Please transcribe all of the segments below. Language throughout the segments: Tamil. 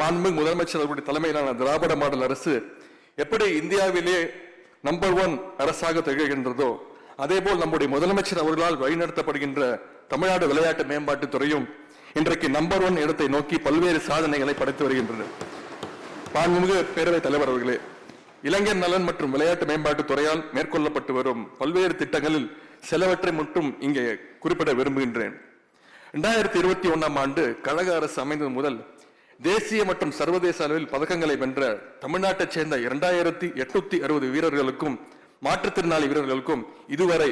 மாண்புமிகு முதலமைச்சர் அவருடைய தலைமையிலான திராவிட மாடல் அரசு எப்படி இந்தியாவிலே நம்பர் ஒன் அரசாக திகழ்கின்றதோ அதேபோல் நம்முடைய முதலமைச்சர் அவர்களால் வழிநடத்தப்படுகின்ற தமிழ்நாடு விளையாட்டு மேம்பாட்டுத் துறையும் இன்றைக்கு நம்பர் ஒன் இடத்தை நோக்கி பல்வேறு சாதனைகளை படைத்து வருகின்றது. மாண்புமிகு பேரவைத் தலைவர் அவர்களே இளைஞர் நலன் மற்றும் விளையாட்டு மேம்பாட்டுத் துறையால் மேற்கொள்ளப்பட்டு வரும் பல்வேறு திட்டங்களில் சிலவற்றை மட்டும் இங்கே குறிப்பிட விரும்புகின்றேன். இரண்டாயிரத்தி இருபத்தி ஒன்றாம் ஆண்டு கழக அரசு அமைந்தது முதல் தேசிய மற்றும் சர்வதேச அளவில் பதக்கங்களை வென்ற தமிழ்நாட்டைச் சேர்ந்த இரண்டாயிரத்தி எட்நூத்தி அறுபது வீரர்களுக்கும் மாற்றுத்திறனாளி வீரர்களுக்கும் இதுவரை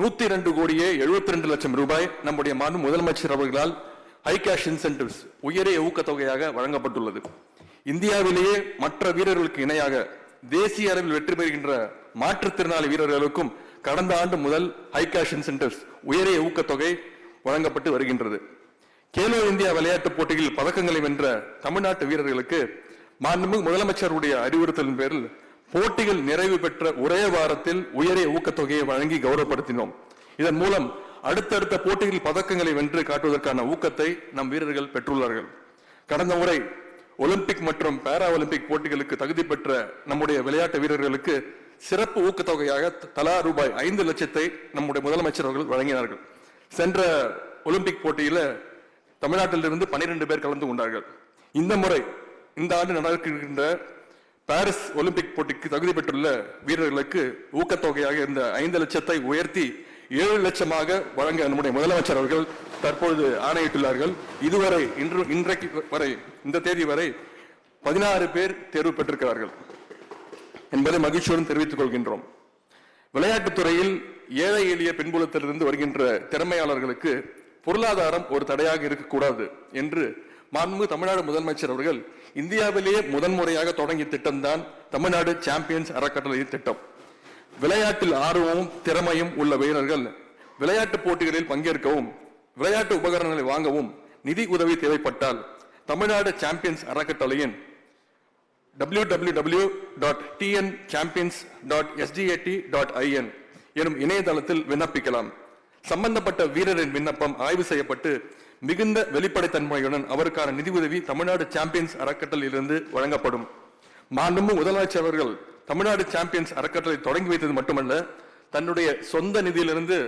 நூத்தி ரெண்டு கோடியே எழுபத்தி ரெண்டு லட்சம் ரூபாய் நம்முடைய மாண்பு முதலமைச்சர் அவர்களால் ஹை கேஷ் இன்சென்டிவ்ஸ் உயரிய ஊக்கத்தொகையாக வழங்கப்பட்டுள்ளது. இந்தியாவிலேயே மற்ற வீரர்களுக்கு இணையாக தேசிய அளவில் வெற்றி பெறுகின்ற மாற்றுத்திறனாளி வீரர்களுக்கும் கடந்த ஆண்டு முதல் ஹை கேஷ் இன்சென்டிவ்ஸ் உயரிய ஊக்கத்தொகை வழங்கப்பட்டு வருகின்றது. கேலோ இந்தியா விளையாட்டுப் போட்டியில் பதக்கங்களை வென்ற தமிழ்நாட்டு வீரர்களுக்கு மாண்புமிகு முதலமைச்சருடைய அறிவுறுத்தலின் பேரில் போட்டிகள் நிறைவு பெற்ற ஒரே வாரத்தில் உயரிய ஊக்கத்தொகையை வழங்கி கௌரவப்படுத்தினோம். இதன் மூலம் அடுத்தடுத்த போட்டிகளில் பதக்கங்களை வென்று காட்டுவதற்கான ஊக்கத்தை நம் வீரர்கள் பெற்றுள்ளார்கள். கடந்த முறை ஒலிம்பிக் மற்றும் பாரா ஒலிம்பிக் போட்டிகளுக்கு தகுதி பெற்ற நம்முடைய விளையாட்டு வீரர்களுக்கு சிறப்பு ஊக்கத்தொகையாக தலா ரூபாய் ஐந்து லட்சத்தை நம்முடைய முதலமைச்சர் அவர்கள் வழங்கினார்கள். சென்ற ஒலிம்பிக் போட்டியில தமிழ்நாட்டிலிருந்து பனிரெண்டு பேர் கலந்து கொண்டார்கள். இந்த முறை இந்த ஆண்டு நடக்கின்ற பாரிஸ் ஒலிம்பிக் போட்டிக்கு தகுதி பெற்றுள்ள வீரர்களுக்கு ஊக்கத்தொகையாக இருந்த ஐந்து லட்சத்தை உயர்த்தி ஏழு லட்சமாக வழங்க நம்முடைய முதலமைச்சர் அவர்கள் தற்பொழுது ஆணையிட்டுள்ளார்கள். இதுவரை இன்று இன்றைக்கு வரை இந்த தேதி வரை பதினாறு பேர் தேர்வு பெற்றிருக்கிறார்கள் என்பதை மகிழ்ச்சியுடன் தெரிவித்துக் கொள்கின்றோம். விளையாட்டுத்துறையில் ஏழை எளிய பின்புலத்திலிருந்து வருகின்ற திறமையாளர்களுக்கு பொருளாதாரம் ஒரு தடையாக இருக்கக்கூடாது என்று மாண்பு தமிழ்நாடு முதலமைச்சர் அவர்கள் இந்தியாவிலேயே முதன்முறையாக தொடங்கிய திட்டம்தான் தமிழ்நாடு சாம்பியன்ஸ் அறக்கட்டளை திட்டம். விளையாட்டில் ஆர்வமும் திறமையும் உள்ள வீரர்கள் விளையாட்டுப் போட்டிகளில் பங்கேற்கவும் விளையாட்டு உபகரணங்களை வாங்கவும் நிதி உதவி தேவைப்பட்டால் தமிழ்நாடு சாம்பியன்ஸ் அறக்கட்டளையின் ஐஎன் எனும் இணையதளத்தில் விண்ணப்பிக்கலாம். சம்பந்தப்பட்ட வீரரின் விண்ணப்பம் ஆய்வு செய்யப்பட்டு மிகுந்த வெளிப்படைத்தன்மையுடன் அவருக்கான நிதி உதவி தமிழ்நாடு சாம்பியன்ஸ் அறக்கட்டளையிலிருந்து வழங்கப்படும். மாண்புமிகு முதலமைச்சர் அவர்கள் தமிழ்நாடு சாம்பியன்ஸ் அறக்கட்டளை தொடங்கி வைத்தது மட்டுமல்ல தன்னுடைய சொந்த நிதியிலிருந்து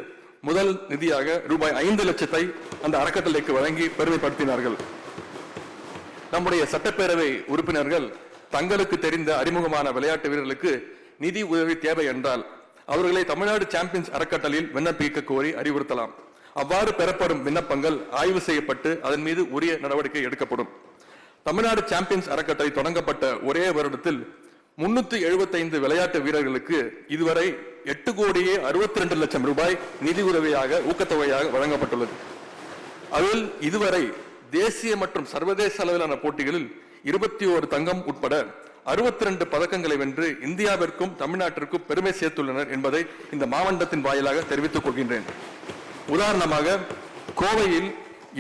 முதல் நிதியாக ரூபாய் ஐந்து லட்சத்தை அந்த அறக்கட்டளைக்கு வழங்கி பெருமைப்படுத்தினார்கள். நம்முடைய சட்டப்பேரவை உறுப்பினர்கள் தங்களுக்கு தெரிந்த அறிமுகமான விளையாட்டு வீரர்களுக்கு நிதி உதவி தேவை என்றால் அவர்களை தமிழ்நாடு சாம்பியன்ஸ் அறக்கட்டளையில் விண்ணப்பிக்க கோரி அறிவுறுத்தலாம். அவ்வாறு பெறப்படும் விண்ணப்பங்கள் ஆய்வு செய்யப்பட்டு அதன் மீது உரிய நடவடிக்கை எடுக்கப்படும். தமிழ்நாடு சாம்பியன்ஸ் அறக்கட்டளை தொடங்கப்பட்ட ஒரே வருடத்தில் முன்னூத்தி எழுபத்தைந்து விளையாட்டு வீரர்களுக்கு இதுவரை எட்டு கோடியே அறுபத்தி ரெண்டு லட்சம் ரூபாய் நிதி உதவியாக ஊக்கத்தொகையாக வழங்கப்பட்டுள்ளது. அதில் இதுவரை தேசிய மற்றும் சர்வதேச அளவிலான போட்டிகளில் இருபத்தி ஓரு தங்கம் உட்பட அறுபத்தி ரெண்டு பதக்கங்களை வென்று இந்தியாவிற்கும் தமிழ்நாட்டிற்கும் பெருமை சேர்த்துள்ளனர் என்பதை இந்த மாவட்டத்தின் வாயிலாக தெரிவித்துக் கொள்கின்றேன். உதாரணமாக கோவையில்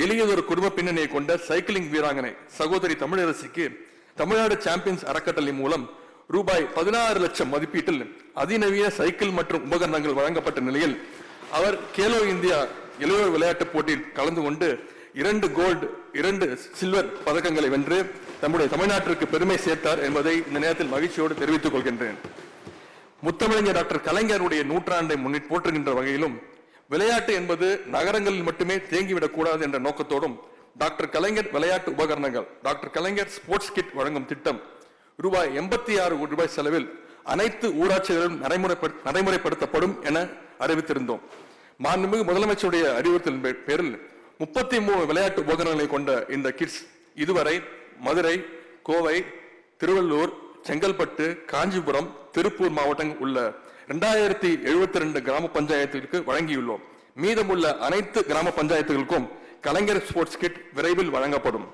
எளியதொரு குடும்ப பின்னணியை கொண்ட சைக்கிளிங் வீராங்கனை சகோதரி தமிழரசிக்கு தமிழ்நாடு சாம்பியன்ஸ் அறக்கட்டளை மூலம் ரூபாய் பதினாறு லட்சம் மதிப்பீட்டில் அதிநவீன சைக்கிள் மற்றும் உபகரணங்கள் வழங்கப்பட்ட நிலையில் அவர் கேலோ இந்தியா இளையோர் விளையாட்டுப் போட்டியில் கலந்து கொண்டு இரண்டு கோல்டு இரண்டு சில்வர் பதக்கங்களை வென்று நம்முடைய தமிழ்நாட்டிற்கு பெருமை சேர்த்தார் என்பதை இந்த நேரத்தில் மகிழ்ச்சியோடு தெரிவித்துக் கொள்கின்றேன். முத்தமிழஞ்சர் டாக்டர் கலைஞருடைய நூற்றாண்டை முன்னிட்டு போற்றுகின்ற வகையிலும் விளையாட்டு என்பது நகரங்களில் மட்டுமே தேங்கிவிடக் கூடாது என்ற நோக்கத்தோடும் டாக்டர் கலைஞர் விளையாட்டு உபகரணங்கள் டாக்டர் கலைஞர் ஸ்போர்ட்ஸ் கிட் வழங்கும் திட்டம் ரூபாய் எண்பத்தி ஆறு கோடி ரூபாய் செலவில் அனைத்து ஊராட்சிகளிலும் நடைமுறைப்படுத்தப்படும் என அறிவித்திருந்தோம். மாண்புமிகு முதலமைச்சருடைய அறிவுறுத்தலின் பேரில் முப்பத்தி மூணு விளையாட்டு உபகரணங்களை கொண்ட இந்த கிட்ஸ் இதுவரை மதுரை கோவை திருவள்ளூர் செங்கல்பட்டு காஞ்சிபுரம் திருப்பூர் மாவட்டங்கள் உள்ள ரெண்டாயிரத்தி எழுபத்தி ரெண்டு கிராம பஞ்சாயத்துகளுக்கு வழங்கியுள்ளோம். மீதமுள்ள அனைத்து கிராம பஞ்சாயத்துகளுக்கும் கலைஞர் ஸ்போர்ட்ஸ் கிட் விரைவில் வழங்கப்படும்.